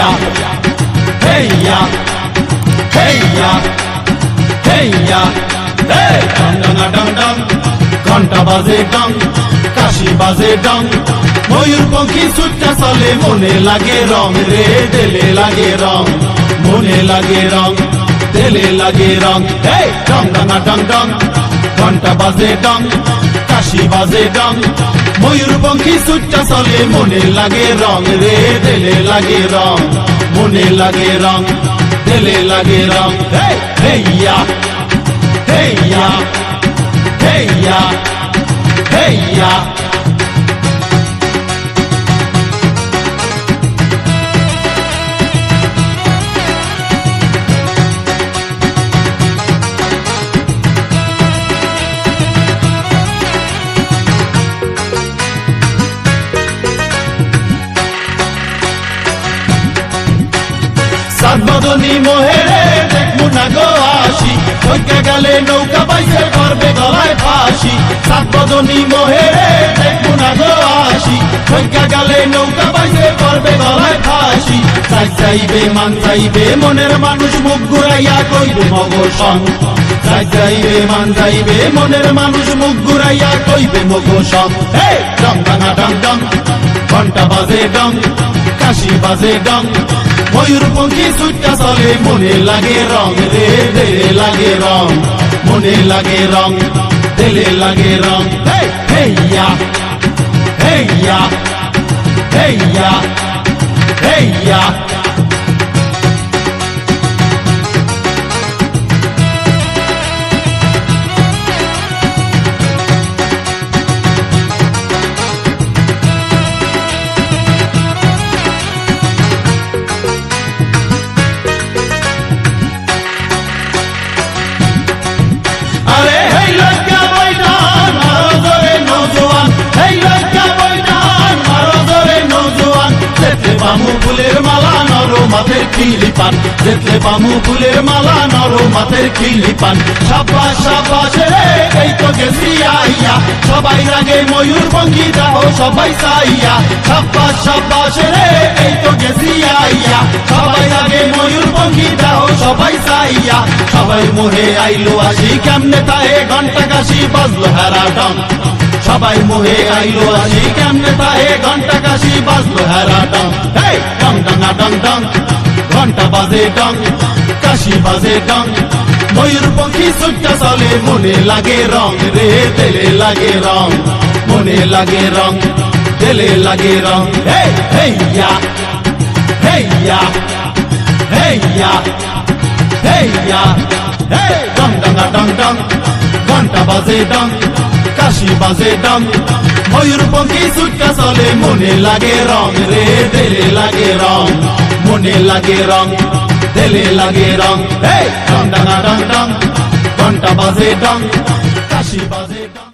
হেইয়া হেইয়া হেইয়া হেইয়া হে ডং ডং ডং ডং ঘণ্টা বাজে ডং কাশি বাজে ডং ময়ূরপঙ্খী সুটটা চলে মনে লাগে রং রে দেলে লাগে রং মনে লাগে রং দেলে লাগে রং হে ডং ডং ডং ডং ঘণ্টা বাজে ডং কাশি বাজে ডং ময়ূরপঙ্খী সুচ্চা চলে, মনে লাগে রং রে দেলে লাগে রং। মনে লাগে রং দেলে লাগে রং। হেইয়া হেইয়া হেইয়া হেইয়া। সাতবদনী মোহেরে, দেখমু না গো আসি ওইকে গেলে নৌকা পাইছে করবে গলায় ফাঁসি। সাতবদনী মোহেরে, দেখমু না গো আসি ওইকে গেলে নৌকা পাইছে করবে গলায় ফাঁসি। চাই চাইবে, মান চাইবে, মনের মানুষ মুখ ঘুরাইয়া কইবে মগ সং চাই চাইবে, মান চাইবে, মনের মানুষ মুখ ঘুরাইয়া কইবে মগ সং হে ডং, ডাঙা, ডং ডং। ঘণ্টা বাজে ডং, কাশি বাজে ডং। ময়ূরপঙ্খী সুটটা চলে, মনে লাগে রং রে দেলে লাগে রং, মনে লাগে রং, দেলে লাগে রং। হেইয়া হেইয়া হেইয়া হেইয়া পামু ফুলের মালা, নর মাথের খিলি পান। যেতে পামু ফুলের মালা, নর মাথের খিলি পান। সাবাস সাবাস রে এই তো গেছি আইয়া। সবাই রাগে ময়ূর ভঙ্গি, যাও সবাই চাইয়া। সাবাস সাবাস রে এই তো গেছি আইয়া। সবাই রাগে ময়ূর ভঙ্গি, যাও সবাই চাইয়া। সবাই মোহে আইলো আসি কেমনে তাহে ঘণ্টা কাশি বাজলো হেরা ডং সবাই মোহে আইলো আসি। কেমনে তাহে ঘণ্টা কাশি বাজলো হেরা ডং। হেই, ডং ডঙ্গা ডং ডং। ঘণ্টা বাজে ডং, কাশি বাজে ডং। ময়ূর পঙ্খী সুটটা চলে, মনে লাগে রং। রে, তেলে লাগে রং, মনে লাগে রং। তেলে লাগে রং। হে হেইয়া হেইয়া হেইয়া হেইয়া হে ডং ডঙ্গা ডং ডং। ঘণ্টা বাজে ডং। কাশি বাজে ডং ময়ূরপঙ্খী সুটকা চলে, মনে লাগে রং রে, দেলে লাগে রং, মনে লাগে রং, দেলে লাগে রং। এই ডং ডঙ্গা ডং ডং ঘণ্টা বাজে ডং কাশি বাজে ডং